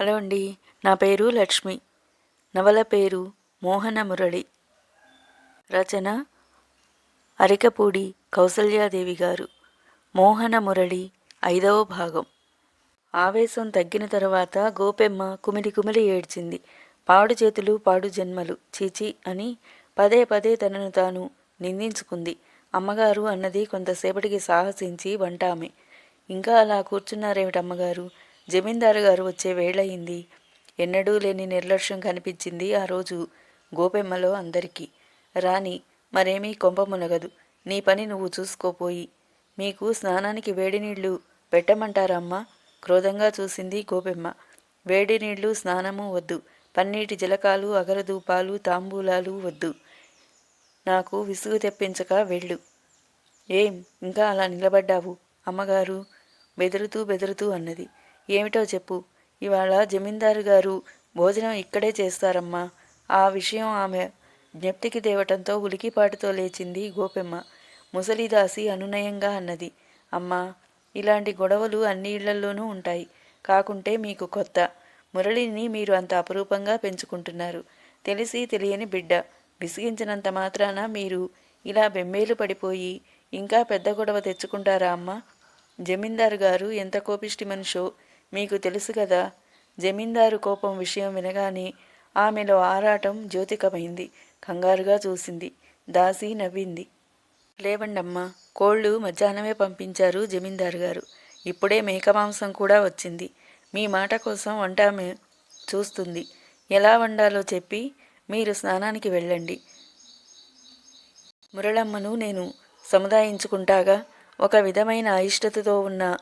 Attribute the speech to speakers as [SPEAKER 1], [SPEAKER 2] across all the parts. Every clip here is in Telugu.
[SPEAKER 1] హలో అండి నా పేరు లక్ష్మి. నవల పేరు మోహన మురళి. రచన అరికపూడి కౌసల్యాదేవి గారు. మోహన మురళి ఐదవ భాగం. ఆవేశం తగ్గిన తర్వాత గోపెమ్మ కుమిలి కుమిలి ఏడ్చింది. పాడు చేతులు పాడు జన్మలు చీచి అని పదే పదే తనను తాను నిందించుకుంది. అమ్మగారు అన్నది కొంతసేపటికి సాహసించి వంటామె. ఇంకా అలా కూర్చున్నారేమిటమ్మగారు? జమీందారు గారు వచ్చే వేళయింది. ఎన్నడూ లేని నిర్లక్ష్యం కనిపించింది ఆ రోజు గోపెమ్మలో అందరికీ. రాణి మరేమీ కొంప మునగదు. నీ పని నువ్వు చూసుకోపోయి మీకు స్నానానికి వేడి నీళ్ళు పెట్టమంటారమ్మా? క్రోధంగా చూసింది గోపెమ్మ. వేడి నీళ్ళు స్నానము వద్దు. పన్నీటి జలకాలు అగరధూపాలు తాంబూలాలు వద్దు. నాకు విసుగు తెప్పించక వెళ్ళు. ఏం ఇంకా అలా నిలబడ్డావు? అమ్మగారు బెదురుతూ బెదురుతూ అన్నది. ఏమిటో చెప్పు. ఇవాళ జమీందారు గారు భోజనం ఇక్కడే చేస్తారమ్మా. ఆ విషయం ఆమె జ్ఞప్తికి తేవటంతో ఉలికిపాటుతో లేచింది గోపెమ్మ. ముసలిదాసి అనునయంగా అన్నది. అమ్మా ఇలాంటి గొడవలు అన్ని ఇళ్ళల్లోనూ ఉంటాయి. కాకుంటే మీకు కొత్త. మురళిని మీరు అంత అపురూపంగా పెంచుకుంటున్నారు. తెలిసి తెలియని బిడ్డ. విసిగించినంత మాత్రాన మీరు ఇలా బెమ్మేలు పడిపోయి ఇంకా పెద్ద గొడవ తెచ్చుకుంటారా అమ్మా? జమీందారు గారు ఎంత కోపిష్టి మనిషో. మీకు తెలుసు కదా జమీందారు కోపం విషయం వినగానే ఆమెలో ఆరాటం జ్యోతికమైంది. కంగారుగా చూసింది. దాసి నవ్వింది. లేవండమ్మా కోళ్ళు మధ్యాహ్నమే పంపించారు జమీందారు గారు ఇప్పుడే మేక మాంసం కూడా వచ్చింది. మీ మాట కోసం వంటామె చూస్తుంది. ఎలా వండాలో చెప్పి మీరు స్నానానికి వెళ్ళండి. మురళమ్మను నేను సముదాయించుకుంటాగా ఒక విధమైన అయిష్టతతో ఉన్న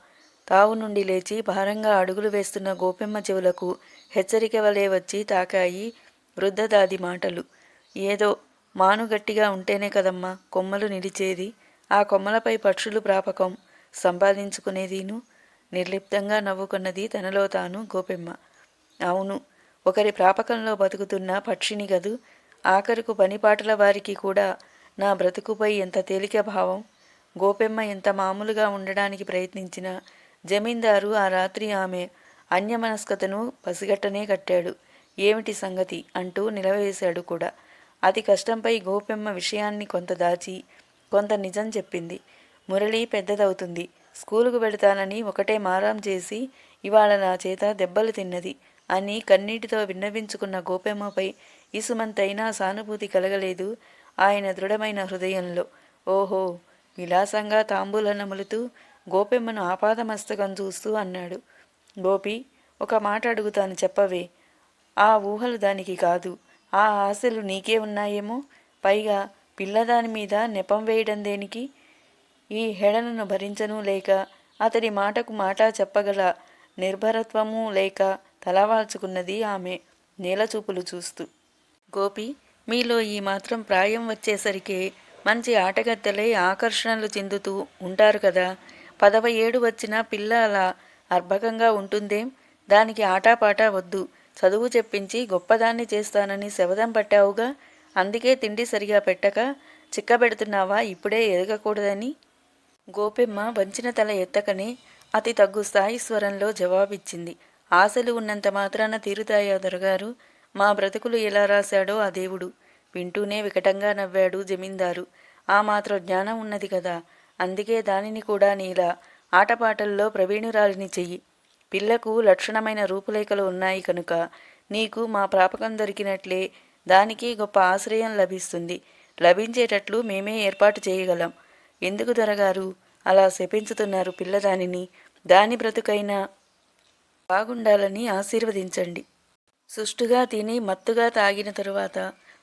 [SPEAKER 1] తావు నుండి లేచి భారంగా అడుగులు వేస్తున్న గోపెమ్మ చెవులకు హెచ్చరిక వలె వచ్చి తాకాయి వృద్ధదాది మాటలు. ఏదో మాను గట్టిగా ఉంటేనే కదమ్మా కొమ్మలు నిలిచేది. ఆ కొమ్మలపై పక్షులు ప్రాపకం సంపాదించుకునేదీను. నిర్లిప్తంగా నవ్వుకున్నది తనలో తాను గోపెమ్మ. అవును ఒకరి ప్రాపకంలో బతుకుతున్న పక్షిని గదు. ఆఖరుకు పనిపాటల వారికి కూడా నా బ్రతుకుపై ఎంత తేలిక భావం. గోపెమ్మ ఎంత మామూలుగా ఉండడానికి ప్రయత్నించినా జమీందారు ఆ రాత్రి ఆమె అన్యమనస్కతను పసిగట్టనే కట్టాడు. ఏమిటి సంగతి? అంటూ నిలవేశాడు కూడా. అతి కష్టంపై గోపెమ్మ విషయాన్ని కొంత దాచి కొంత నిజం చెప్పింది. మురళి పెద్దదవుతుంది. స్కూలుకు పెడతానని ఒకటే మారాం చేసి ఇవాళ నా చేత దెబ్బలు తిన్నది అని కన్నీటితో విన్నవించుకున్న గోపెమ్మపై ఇసుమంతైనా సానుభూతి కలగలేదు ఆయన దృఢమైన హృదయంలో. ఓహో! విలాసంగా తాంబూలనములుతూ గోపెమ్మను ఆపాదమస్తకం చూస్తూ అన్నాడు. గోపి ఒక మాట అడుగుతాను చెప్పవే. ఆ ఊహలు దానికి కాదు. ఆ ఆశలు నీకే ఉన్నాయేమో? పైగా పిల్లదాని మీద నెపం వేయడం దేనికి? ఈ హెడలను భరించను లేక అతడి మాటకు మాట చెప్పగల నిర్భరత్వము లేక తలవాల్చుకున్నది ఆమె నేలచూపులు చూస్తూ. గోపి మీలో ఈ మాత్రం ప్రాయం వచ్చేసరికి మంచి ఆటగత్తెలే ఆకర్షణలు చెందుతూ ఉంటారు కదా? పదవ ఏడు వచ్చిన పిల్ల అలా అర్భకంగా ఉంటుందేం? దానికి ఆటాపాటా వద్దు. చదువు చెప్పించి గొప్పదాన్ని చేస్తానని శవదం పట్టావుగా? అందుకే తిండి సరిగా పెట్టక చిక్కబెడుతున్నావా? ఇప్పుడే ఎదగకూడదని గోపెమ్మ వంచిన తల ఎత్తకనే అతి తగ్గు స్థాయి స్వరంలో జవాబిచ్చింది. ఆశలు ఉన్నంత మాత్రాన తీరుతాయా దొరగారు? మా బ్రతుకులు ఎలా రాశాడో ఆ దేవుడు. వింటూనే వికటంగా నవ్వాడు జమీందారు. ఆ మాత్రం జ్ఞానం ఉన్నది కదా. అందుకే దానిని కూడా నీలా ఆటపాటల్లో ప్రవీణురాలిని చెయ్యి. పిల్లకు లక్షణమైన రూపురేఖలు ఉన్నాయి కనుక నీకు మా ప్రాపకం దొరికినట్లే దానికి గొప్ప ఆశ్రయం లభిస్తుంది. లభించేటట్లు మేమే ఏర్పాటు చేయగలం. ఎందుకు దొరగారు? అలా శపించుతున్నారు పిల్లదానిని. దాని బ్రతుకైనా బాగుండాలని ఆశీర్వదించండి. సుష్టుగా తిని మత్తుగా తాగిన తరువాత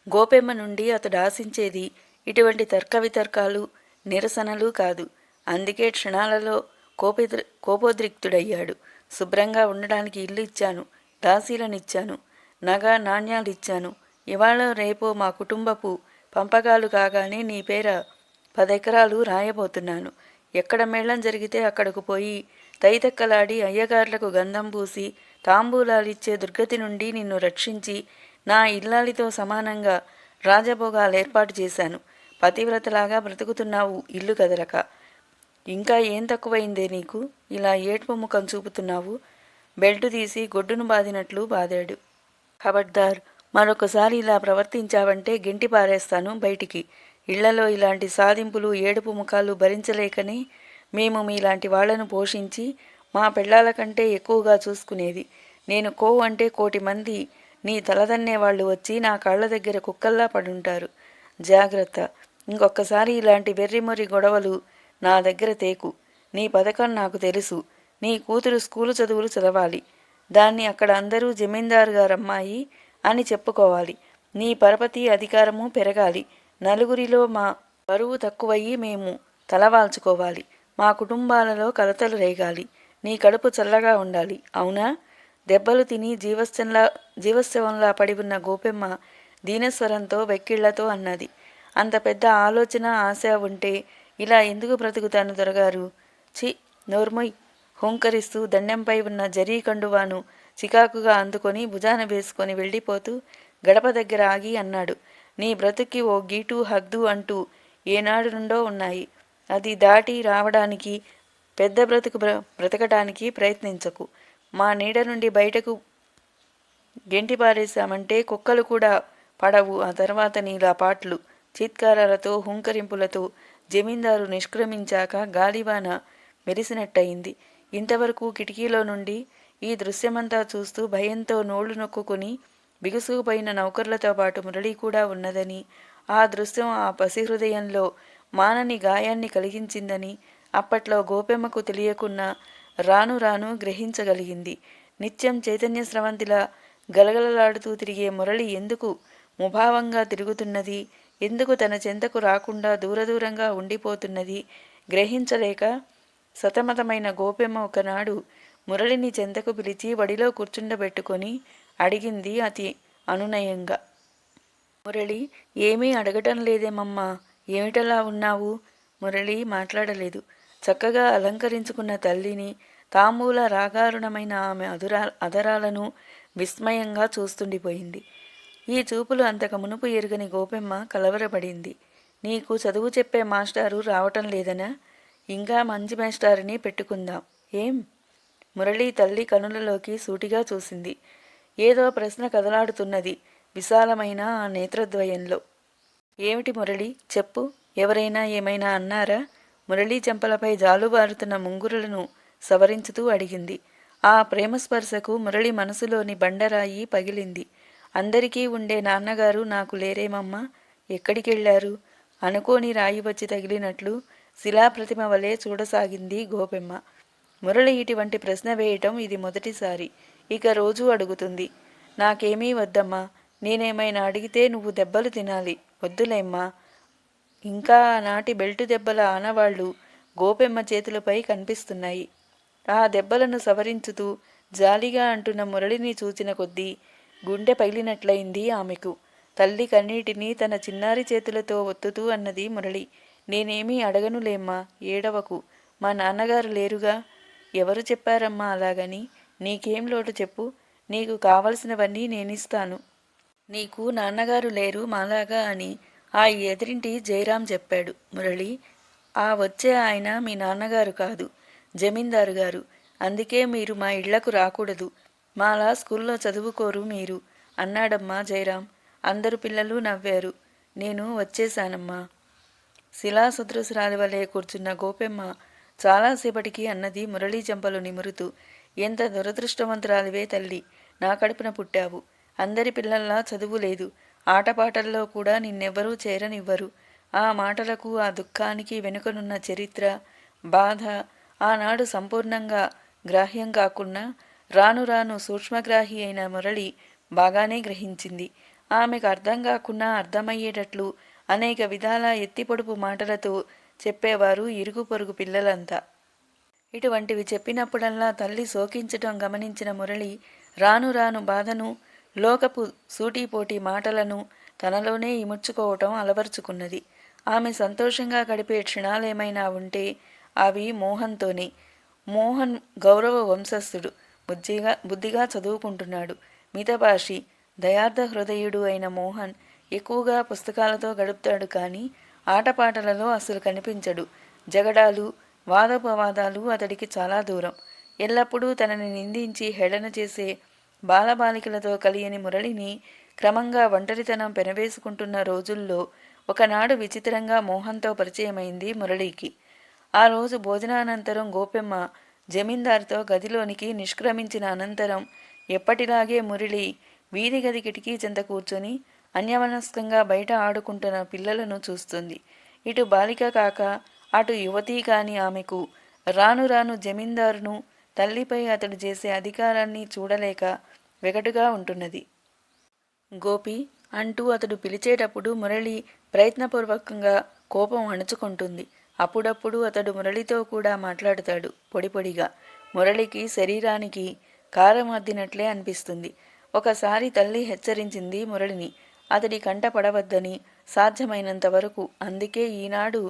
[SPEAKER 1] గోపెమ్మ నుండి అతడు ఆశించేది ఇటువంటి తర్క వితర్కాలు నిరసనలు కాదు. అందుకే క్షణాలలో కోపిద్ర కోపోద్రిక్తుడయ్యాడు. శుభ్రంగా ఉండడానికి ఇల్లు ఇచ్చాను. దాసీలనిచ్చాను. నగ నాణ్యాలు ఇచ్చాను ఇవాళ రేపో మా కుటుంబపు పంపకాలు కాగానే నీ పేర పదెకరాలు రాయబోతున్నాను. ఎక్కడ మేళం జరిగితే అక్కడకు పోయి తైతక్కలాడి అయ్యగార్లకు గంధం పూసి తాంబూలాలిచ్చే దుర్గతి నుండి నిన్ను రక్షించి నా ఇల్లాలితో సమానంగా రాజభోగాలు ఏర్పాటు చేశాను. పతివ్రతలాగా బ్రతుకుతున్నావు ఇల్లు కదలక. ఇంకా ఏం తక్కువైందే నీకు? ఇలా ఏడ్పు ముఖం చూపుతున్నావు. బెల్టు తీసి గొడ్డును బాదినట్లు బాదాడు. ఖబర్దార్ మరొకసారి ఇలా ప్రవర్తించావంటే గెంటి పారేస్తాను బయటికి. ఇళ్ళలో ఇలాంటి సాధింపులు ఏడుపు ముఖాలు భరించలేకని మేము మీలాంటి వాళ్ళను పోషించి మా పెళ్ళాల కంటే ఎక్కువగా చూసుకునేది. నేను కో అంటే కోటి మంది నీ తలదన్నే వాళ్ళు వచ్చి నా కాళ్ళ దగ్గర కుక్కల్లా పడుంటారు. జాగ్రత్త. ఇంకొకసారి ఇలాంటి వెర్రిమొర్రి గొడవలు నా దగ్గర తేకు. నీ పథకం నాకు తెలుసు. నీ కూతురు స్కూలు చదువులు చదవాలి. దాన్ని అక్కడ అందరూ జమీందారు గారమ్మాయి అని చెప్పుకోవాలి. నీ పరపతి అధికారము పెరగాలి. నలుగురిలో మా బరువు తక్కువయ్యి మేము తలవాల్చుకోవాలి. మా కుటుంబాలలో కలతలు రేగాలి. నీ కడుపు చల్లగా ఉండాలి. అవునా? దెబ్బలు తిని జీవస్తంలా జీవస్యవంలా పడి ఉన్న గోపెమ్మ దీనస్వరంతో వెక్కిళ్ళతో అన్నది. అంత పెద్ద ఆలోచన ఆశ ఉంటే ఇలా ఎందుకు బ్రతుకుతాను దొరగారు? చి నోర్మొయ్. హుంకరిస్తూ దండెంపై ఉన్న జరీ కండువాను చికాకుగా అందుకొని భుజాన వేసుకొని వెళ్ళిపోతూ గడప దగ్గర ఆగి అన్నాడు. నీ బ్రతుక్కి ఓ గీటు హద్దు అంటూ ఏనాడు నుండో ఉన్నాయి. అది దాటి రావడానికి పెద్ద బ్రతుకు బ్ర బ్రతకటానికి ప్రయత్నించకు. మా నీడ నుండి బయటకు గెంటి పారేశామంటే కుక్కలు కూడా పడవు. ఆ తర్వాత నీలా పాటలు. చీత్కారాలతో హుంకరింపులతో జమీందారు నిష్క్రమించాక గాలివాన మెరిసినట్టయింది. ఇంతవరకు కిటికీలో నుండి ఈ దృశ్యమంతా చూస్తూ భయంతో నోళ్ళు నొక్కుని బిగుసుకుపోయిన నౌకర్లతో పాటు మురళి కూడా ఉన్నదని ఆ దృశ్యం ఆ పసిహృదయంలో మానని గాయాన్ని కలిగించిందని అప్పట్లో గోపెమ్మకు తెలియకున్నా రాను రాను గ్రహించగలిగింది. నిత్యం చైతన్య స్రవంతిలా గలగలలాడుతూ తిరిగే మురళి ఎందుకు ముభావంగా తిరుగుతున్నది? ఎందుకు తన చెంతకు రాకుండా దూరదూరంగా ఉండిపోతున్నది? గ్రహించలేక సతమతమైన గోపెమ్మ ఒకనాడు మురళిని చెంతకు పిలిచి వడిలో కూర్చుండబెట్టుకొని అడిగింది అతి అనునయంగా. మురళి ఏమీ అడగటం లేదేమమ్మా? ఏమిటలా ఉన్నావు? మురళి మాట్లాడలేదు. చక్కగా అలంకరించుకున్న తల్లిని తాంబూల రాగారుణమైన ఆమె అధురా అధరాలను విస్మయంగా చూస్తుండిపోయింది. ఈ చూపులు అంతకు మునుపు ఎరుగని గోపెమ్మ కలవరపడింది. నీకు చదువు చెప్పే మాస్టారు రావటం లేదనా? ఇంకా మంచి మాస్టారుని పెట్టుకుందాం. ఏం? మురళి తల్లి కనులలోకి సూటిగా చూసింది. ఏదో ప్రశ్న కదలాడుతున్నది విశాలమైన ఆ నేత్రద్వయంలో. ఏమిటి మురళి? చెప్పు. ఎవరైనా ఏమైనా అన్నారా? మురళీ చెంపలపై జాలుబారుతున్న ముంగురులను సవరించుతూ అడిగింది. ఆ ప్రేమస్పర్శకు మురళి మనసులోని బండరాయి పగిలింది. అందరికీ ఉండే నాన్నగారు నాకు లేరేమమ్మా? ఎక్కడికెళ్ళారు అనుకోని రాయి వచ్చి తగిలినట్లు శిలాప్రతిమ వలె చూడసాగింది గోపెమ్మ. మురళి ఇటువంటి ప్రశ్న వేయటం ఇది మొదటిసారి. ఇక రోజూ అడుగుతుంది. నాకేమీ వద్దమ్మా. నేనేమైనా అడిగితే నువ్వు దెబ్బలు తినాలి. వద్దులేమ్మా. ఇంకా ఆనాటి బెల్టు దెబ్బల ఆనవాళ్ళు గోపెమ్మ చేతులపై కనిపిస్తున్నాయి. ఆ దెబ్బలను సవరించుతూ జాలిగా అంటున్న మురళిని చూచిన కొద్దీ గుండె పగిలినట్లయింది ఆమెకు. తల్లి కన్నీటిని తన చిన్నారి చేతులతో ఒత్తుతూ అన్నది మురళి. నేనేమీ అడగనులేమ్మా ఏడవకు. మా నాన్నగారు లేరుగా. ఎవరు చెప్పారమ్మా అలాగని? నీకేం లోటు చెప్పు. నీకు కావలసినవన్నీ నేనిస్తాను. నీకు నాన్నగారు లేరు మాలాగా అని ఆ ఎదిరింటి జయరాం చెప్పాడు మురళి. ఆ వచ్చే ఆయన మీ నాన్నగారు కాదు జమీందారు గారు. అందుకే మీరు మా ఇళ్ళకు రాకూడదు. మాలా స్కూల్లో చదువుకోరు మీరు. అన్నాడమ్మా జయరాం. అందరు పిల్లలు నవ్వారు. నేను వచ్చేశానమ్మా. శిలా సదృశరాలి వలె కూర్చున్న గోపెమ్మ చాలాసేపటికి అన్నది మురళీ చెంపలు నిమురుతూ. ఎంత దురదృష్టవంతురాలివే తల్లి. నా కడుపున పుట్టావు. అందరి పిల్లల్లా చదువు లేదు. ఆటపాటల్లో కూడా నిన్నెవ్వరూ చేరనివ్వరు. ఆ మాటలకు ఆ దుఃఖానికి వెనుకనున్న చరిత్ర బాధ ఆనాడు సంపూర్ణంగా గ్రాహ్యం కాకుండా రాను రాను సూక్ష్మగ్రాహి అయిన మురళి బాగానే గ్రహించింది. ఆమెకు అర్థం కాకుండా అర్థమయ్యేటట్లు అనేక విధాల ఎత్తిపొడుపు మాటలతో చెప్పేవారు ఇరుగు పొరుగు పిల్లలంతా. ఇటువంటివి చెప్పినప్పుడల్లా తల్లి శోకించటం గమనించిన మురళి రాను రాను బాధను లోకపు సూటీపోటీ మాటలను తనలోనే ఇముడ్చుకోవటం అలవరుచుకున్నది. ఆమె సంతోషంగా గడిపే క్షణాలేమైనా ఉంటే అవి మోహన్తోనే మోహన్ గౌరవ వంశస్థుడు. బుద్ధిగా బుద్ధిగా చదువుకుంటున్నాడు. మితభాషి దయార్థ హృదయుడు అయిన మోహన్ ఎక్కువగా పుస్తకాలతో గడుపుతాడు కానీ ఆటపాటలలో అసలు కనిపించడు. జగడాలు వాదోపవాదాలు అతడికి చాలా దూరం. ఎల్లప్పుడూ తనని నిందించి హేళన చేసే బాలబాలికలతో కలియని మురళిని క్రమంగా ఒంటరితనం పెనవేసుకుంటున్న రోజుల్లో ఒకనాడు విచిత్రంగా మోహన్తో పరిచయమైంది మురళికి. ఆ రోజు భోజనానంతరం గోపెమ్మ జమీందార్తో గదిలోనికి నిష్క్రమించిన అనంతరం ఎప్పటిలాగే మురళి వీధి గది కిటికీ చెంత కూర్చొని అన్యమనస్కంగా బయట ఆడుకుంటున్న పిల్లలను చూస్తుంది. ఇటు బాలిక కాక అటు యువతి కాని ఆమెకు రాను రాను జమీందారును తల్లిపై అతడు చేసే అధికారాన్ని చూడలేక వెగటుగా ఉంటున్నది. గోపి అంటూ అతడు పిలిచేటప్పుడు మురళి ప్రయత్నపూర్వకంగా కోపం అణుచుకుంటుంది. అప్పుడప్పుడు అతడు మురళితో కూడా మాట్లాడుతాడు పొడి పొడిగా. మురళికి శరీరానికి కారం అద్దినట్లే అనిపిస్తుంది. ఒకసారి తల్లి హెచ్చరించింది మురళిని. అతడి కంట పడవద్దని సాధ్యమైనంత వరకు అందుకే ఈనాడు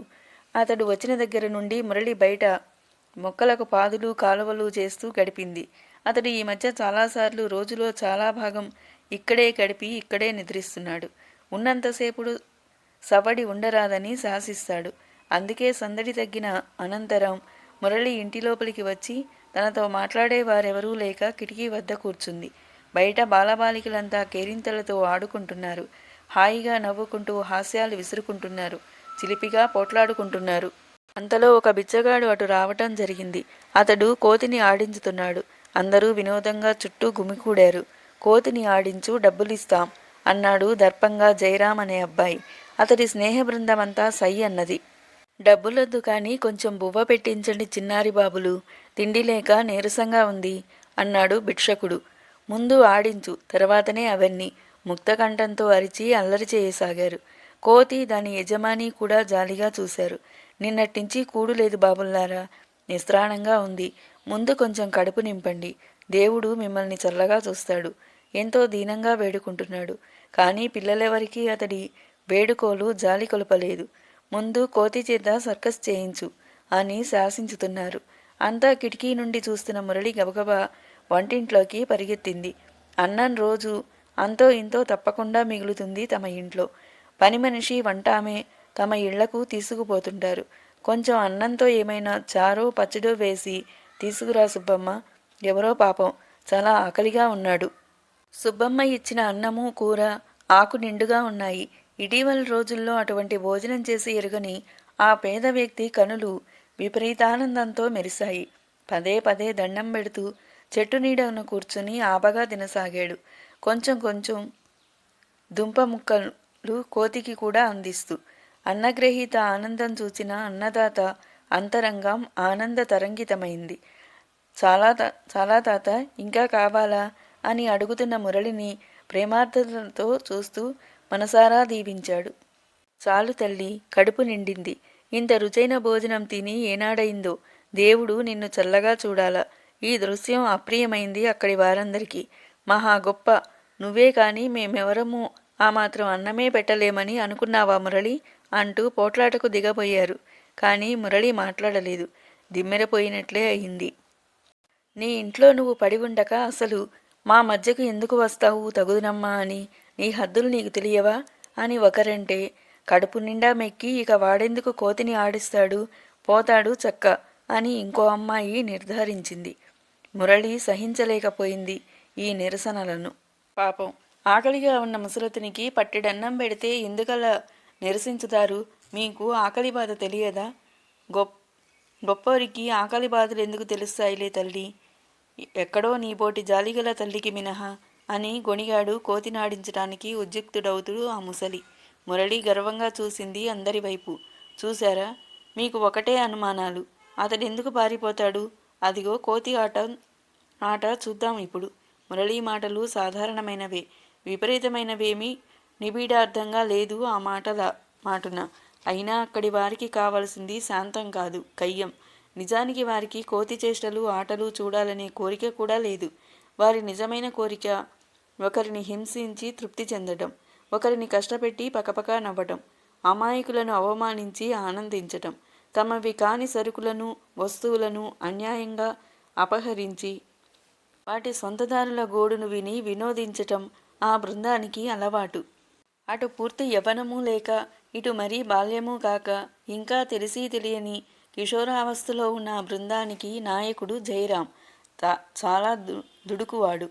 [SPEAKER 1] అతడు వచ్చిన దగ్గర నుండి మురళి బయట మొక్కలకు పాదులు కాలువలు చేస్తూ గడిపింది. అతడు ఈ మధ్య చాలాసార్లు రోజులో చాలా భాగం ఇక్కడే గడిపి ఇక్కడే నిద్రిస్తున్నాడు. ఉన్నంతసేపుడు సవడి ఉండరాదని శాసిస్తాడు. అందుకే సందడి తగ్గిన అనంతరం మురళి ఇంటి లోపలికి వచ్చి తనతో మాట్లాడే వారెవరూ లేక కిటికీ వద్ద కూర్చుంది. బయట బాలబాలికలంతా కేరింతలతో ఆడుకుంటున్నారు. హాయిగా నవ్వుకుంటూ హాస్యాలు విసురుకుంటున్నారు. చిలిపిగా పోట్లాడుకుంటున్నారు. అంతలో ఒక బిచ్చగాడు అటు రావటం జరిగింది. అతడు కోతిని ఆడించుతున్నాడు. అందరూ వినోదంగా చుట్టూ గుమికూడారు. కోతిని ఆడించు డబ్బులిస్తాం అన్నాడు దర్పంగా జయరాం అనే అబ్బాయి. అతడి స్నేహ బృందమంతా సై అన్నది. డబ్బులొద్దు కానీ కొంచెం బువ్వ పెట్టించండి చిన్నారి బాబులు. తిండి లేక నీరసంగా ఉంది అన్నాడు భిక్షకుడు. ముందు ఆడించు తర్వాతనే అవన్నీ. ముక్తకంఠంతో అరిచి అల్లరి చేయసాగారు. కోతి దాని యజమాని కూడా జాలిగా చూశారు. నిన్నట్టించి కూడు లేదు బాబుల్లారా. నిస్త్రాణంగా ఉంది. ముందు కొంచెం కడుపు నింపండి. దేవుడు మిమ్మల్ని చల్లగా చూస్తాడు. ఎంతో దీనంగా వేడుకుంటున్నాడు. కానీ పిల్లలెవరికీ అతడి వేడుకోలు జాలి కొలపలేదు. ముందు కోతి చేత సర్కస్ చేయించు అని శాసించుతున్నారు. అంతా కిటికీ నుండి చూస్తున్న మురళి గబగబా వంటింట్లోకి పరిగెత్తింది. అన్నం రోజు అంతో ఇంతో తప్పకుండా మిగులుతుంది తమ ఇంట్లో. పని మనిషి వంట ఆమె తమ ఇళ్ళకు తీసుకుపోతుంటారు. కొంచెం అన్నంతో ఏమైనా చారో పచ్చడో వేసి తీసుకురా సుబ్బమ్మ. ఎవరో పాపం చాలా ఆకలిగా ఉన్నాడు. సుబ్బమ్మ ఇచ్చిన అన్నము కూర ఆకు నిండుగా ఉన్నాయి. ఇటీవల రోజుల్లో అటువంటి భోజనం చేసి ఎరుగని ఆ పేద వ్యక్తి కనులు విపరీతానందంతో మెరిశాయి. పదే పదే దండం పెడుతూ చెట్టు నీడను కూర్చుని ఆపగా తినసాగాడు. కొంచెం కొంచెం దుంప ముక్కలు కోతికి కూడా అందిస్తూ. అన్నగ్రహీత ఆనందం చూసిన అన్నదాత అంతరంగం ఆనంద తరంగితమైంది. చాలా చాలా తాత ఇంకా కావాలా? అని అడుగుతున్న మురళిని ప్రేమార్థతతో చూస్తూ మనసారా దీవించాడు. చాలు తల్లి కడుపు నిండింది. ఇంత రుచైన భోజనం తిని ఏనాడైందో? దేవుడు నిన్ను చల్లగా చూడాలా? ఈ దృశ్యం అప్రియమైంది అక్కడి వారందరికీ. మహా గొప్ప. నువ్వే కాని మేమెవరము ఆ మాత్రం అన్నమే పెట్టలేమని అనుకున్నావా మురళి? అంటూ పోట్లాటకు దిగబోయారు. కానీ మురళి మాట్లాడలేదు. దిమ్మెరపోయినట్లే అయింది. నీ ఇంట్లో నువ్వు పడి ఉండక అసలు మా మధ్యకు ఎందుకు వస్తావు తగుదునమ్మా అని నీ హద్దులు నీకు తెలియవా? అని ఒకరంటే కడుపు నిండా మెక్కి ఇక వాడెందుకు కోతిని ఆడిస్తాడు? పోతాడు చక్క అని ఇంకో అమ్మాయి నిర్ధారించింది. మురళి సహించలేకపోయింది ఈ నిరసనలను. పాపం ఆకలిగా ఉన్న ముసలతనికి పట్టెడన్నం పెడితే ఎందుకలా నిరసించుతారు? మీకు ఆకలి బాధ తెలియదా? గొప్ప గొప్పరికి ఆకలి బాధలు ఎందుకు తెలుస్తాయిలే తల్లి? ఎక్కడో నీపోటి జాలిగల తల్లికి మినహా అని గొణిగాడు కోతినాడించడానికి ఉద్యుక్తుడవుతూ ఆ ముసలి. మురళి గర్వంగా చూసింది అందరి వైపు. చూశారా? మీకు ఒకటే అనుమానాలు. అతడెందుకు పారిపోతాడు? అదిగో కోతి ఆట ఆట చూద్దాం ఇప్పుడు. మురళీ మాటలు సాధారణమైనవే. విపరీతమైనవేమీ నిబిడార్థంగా లేదు ఆ మాటల మాటున. అయినా అక్కడి వారికి కావలసింది శాంతం కాదు కయ్యం. నిజానికి వారికి కోతి చేష్టలు ఆటలు చూడాలనే కోరిక కూడా లేదు. వారి నిజమైన కోరిక ఒకరిని హింసించి తృప్తి చెందడం ఒకరిని కష్టపెట్టి పకపక నవ్వటం అమాయకులను అవమానించి ఆనందించటం తమవి కాని సరుకులను వస్తువులను అన్యాయంగా అపహరించి వాటి సొంతదారుల గోడును విని వినోదించటం ఆ బృందానికి అలవాటు. అటు పూర్తి యవ్వనము లేక ఇటు మరీ బాల్యము కాక ఇంకా తెలిసి తెలియని కిషోరావస్థలో ఉన్న ఆ బృందానికి నాయకుడు జయరాం. చాలా దు దుడుకువాడు.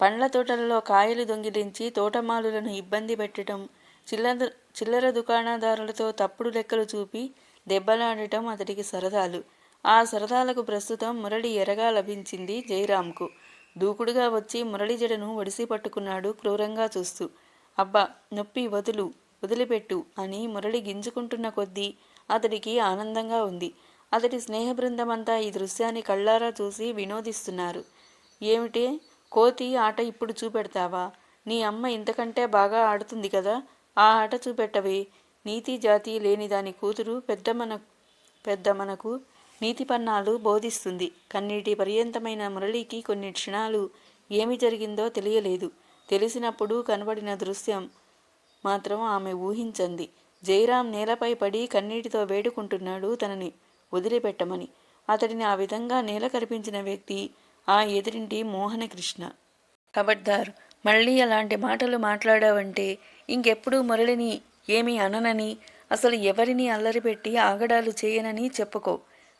[SPEAKER 1] పండ్ల తోటలలో కాయలు దొంగిలించి తోటమాలులను ఇబ్బంది పెట్టడం చిల్లర చిల్లర దుకాణదారులతో తప్పుడు లెక్కలు చూపి దెబ్బలాడటం అతడికి సరదాలు. ఆ సరదాలకు ప్రస్తుతం మురళి ఎరగా లభించింది జయరాంకు దూకుడుగా వచ్చి మురళి జడను ఒడిసి పట్టుకున్నాడు క్రూరంగా చూస్తూ. అబ్బా నొప్పి వదులు వదిలిపెట్టు అని మురళి గింజుకుంటున్న కొద్దీ అతడికి ఆనందంగా ఉంది. అతడి స్నేహ బృందమంతా ఈ దృశ్యాన్ని కళ్ళారా చూసి వినోదిస్తున్నారు. ఏమిటే? కోతి ఆట ఇప్పుడు చూపెడతావా? నీ అమ్మ ఇంతకంటే బాగా ఆడుతుంది కదా ఆ ఆట చూపెట్టవే. నీతి జాతి లేని దాని కూతురు పెద్ద మన పెద్ద మనకు నీతి పన్నాలు బోధిస్తుంది. కన్నీటి పర్యంతమైన మురళికి కొన్ని క్షణాలు ఏమి జరిగిందో తెలియలేదు. తెలిసినప్పుడు కనబడిన దృశ్యం మాత్రం ఆమె ఊహించంది. జయరాం నేలపై పడి కన్నీటితో వేడుకుంటున్నాడు తనని వదిలిపెట్టమని. అతడిని ఆ విధంగా నేల కనిపించిన వ్యక్తి ఆ ఎదురింటి మోహనకృష్ణ ఖబర్దార్ మళ్ళీ అలాంటి మాటలు మాట్లాడావంటే ఇంకెప్పుడు మురళిని ఏమీ అననని అసలు ఎవరిని అల్లరిపెట్టి ఆగడాలు చేయనని చెప్పుకో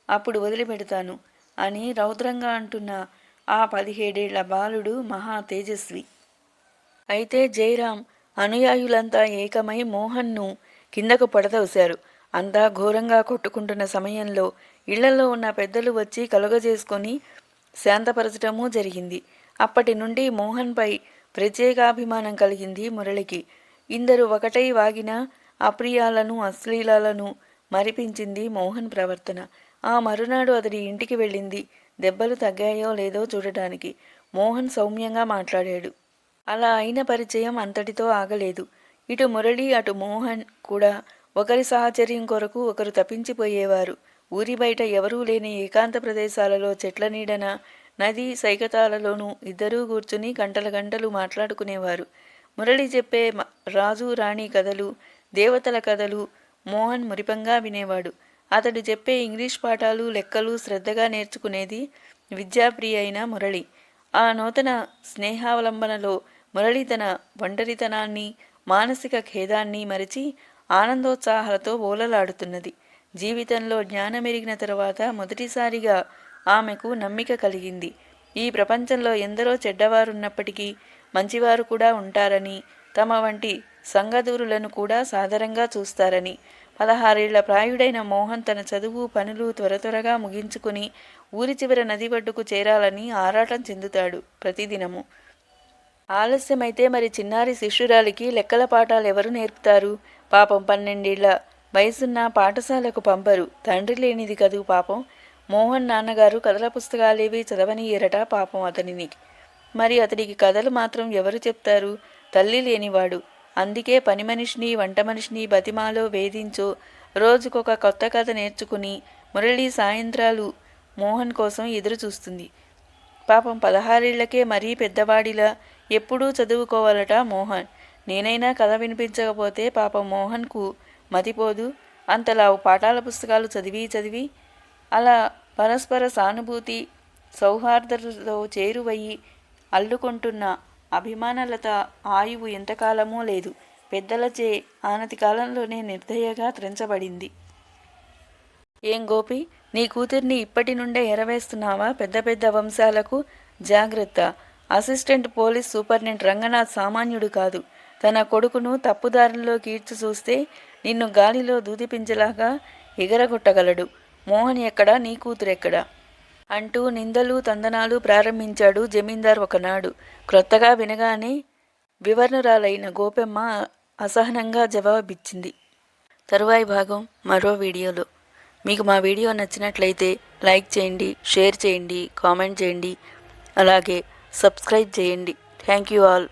[SPEAKER 1] అప్పుడు వదిలిపెడతాను అని రౌద్రంగా అంటున్న ఆ పదిహేడేళ్ళ బాలుడు మహా తేజస్వి. అయితే జయరాం అనుయాయులంతా ఏకమై మోహన్ను కిందకు పడదవశారు అంతా ఘోరంగా కొట్టుకుంటున్న సమయంలో ఇళ్ళలో ఉన్న పెద్దలు వచ్చి కలుగజేసుకొని శాంతపరచటమూ జరిగింది. అప్పటి నుండి మోహన్పై ప్రత్యేకాభిమానం కలిగింది మురళికి. ఇందరు ఒకటై వాగిన అప్రియాలను అశ్లీలాలను మరిపించింది మోహన్ ప్రవర్తన. ఆ మరునాడు అతడి ఇంటికి వెళ్ళింది. దెబ్బలు తగ్గాయో లేదో చూడటానికి మోహన్ సౌమ్యంగా మాట్లాడాడు. అలా అయిన పరిచయం అంతటితో ఆగలేదు. ఇటు మురళి అటు మోహన్ కూడా ఒకరి సాహచర్యం కొరకు ఒకరు తప్పించిపోయేవారు. ఊరి బయట ఎవరూ లేని ఏకాంత ప్రదేశాలలో చెట్ల నీడన నది సైకతాలలోనూ ఇద్దరూ కూర్చుని గంటల గంటలు మాట్లాడుకునేవారు. మురళి చెప్పే మ- రాజు రాణి కథలు దేవతల కథలు మోహన్ మురిపంగా వినేవాడు. అతడు చెప్పే ఇంగ్లీష్ పాఠాలు లెక్కలు శ్రద్ధగా నేర్చుకునేది విద్యాప్రియ అయిన మురళి. ఆ నూతన స్నేహావలంబనలో మురళి తన ఒంటరితనాన్ని మానసిక ఖేదాన్ని మరిచి ఆనందోత్సాహాలతో ఓలలాడుతున్నది. జీవితంలో జ్ఞానమెరిగిన తరువాత మొదటిసారిగా ఆమెకు నమ్మిక కలిగింది. ఈ ప్రపంచంలో ఎందరో చెడ్డవారున్నప్పటికీ మంచివారు కూడా ఉంటారని తమ వంటి సంగదూరులను కూడా సాదరంగా చూస్తారని పదహారేళ్ళ ప్రాయుడైన మోహన్ తన చదువు పనులు త్వర త్వరగా ముగించుకుని ఊరి చివర నది ఒడ్డుకు చేరాలని ఆరాటం చెందుతాడు ప్రతిదినము. ఆలస్యమైతే మరి చిన్నారి శిష్యురాలికి లెక్కల పాఠాలు ఎవరు నేర్పుతారు? పాపం పన్నెండేళ్ళ వయసున్న పాఠశాలకు పంపరు. తండ్రి లేనిది కదూ పాపం. మోహన్ నాన్నగారు కథల పుస్తకాలేవి చదవనీయరట పాపం అతనిని. మరి అతడికి కథలు మాత్రం ఎవరు చెప్తారు? తల్లి లేనివాడు. అందుకే పని మనిషిని వంట మనిషిని బతిమాలో వేధించో. రోజుకొక కొత్త కథ నేర్చుకుని మురళి సాయంత్రాలు మోహన్ కోసం ఎదురు చూస్తుంది పాపం పదహారేళ్ళకే మరీ పెద్దవాడిలా ఎప్పుడూ చదువుకోవాలట మోహన్. నేనైనా కథ వినిపించకపోతే పాపం మోహన్కు మతిపోదు. అంతలా పాఠాల పుస్తకాలు చదివి చదివి అలా పరస్పర సానుభూతి సౌహార్దతతో చేరువయ్యి అల్లుకుంటున్న అభిమానలత ఆయువు ఎంతకాలమో లేదు. పెద్దలచే ఆనతి కాలంలోనే నిర్దయగా త్రెంచబడింది. ఏం గోపి నీ కూతుర్ని ఇప్పటి నుండే ఎరవేస్తున్నావా? పెద్ద పెద్ద వంశాలకు జాగ్రత్త. అసిస్టెంట్ పోలీస్ సూపరింటెండెంట్ రంగనాథ్ సామాన్యుడు కాదు. తన కొడుకును తప్పుదారుల్లో కీడ్చి చూస్తే నిన్ను గాలిలో దూదిపించలాగా ఎగరగొట్టగలడు. మోహన్ ఎక్కడా? నీ కూతురెక్కడా అంటూ నిందలు తందనాలు ప్రారంభించాడు జమీందార్ ఒకనాడు. క్రొత్తగా వినగానే వివరణరాలైన గోపెమ్మ అసహనంగా జవాబిచ్చింది. తరువాయి భాగం మరో వీడియోలో. మీకు మా వీడియో నచ్చినట్లయితే లైక్ చేయండి షేర్ చేయండి కామెంట్ చేయండి. అలాగే సబ్స్క్రైబ్ చేయండి. Thank you all.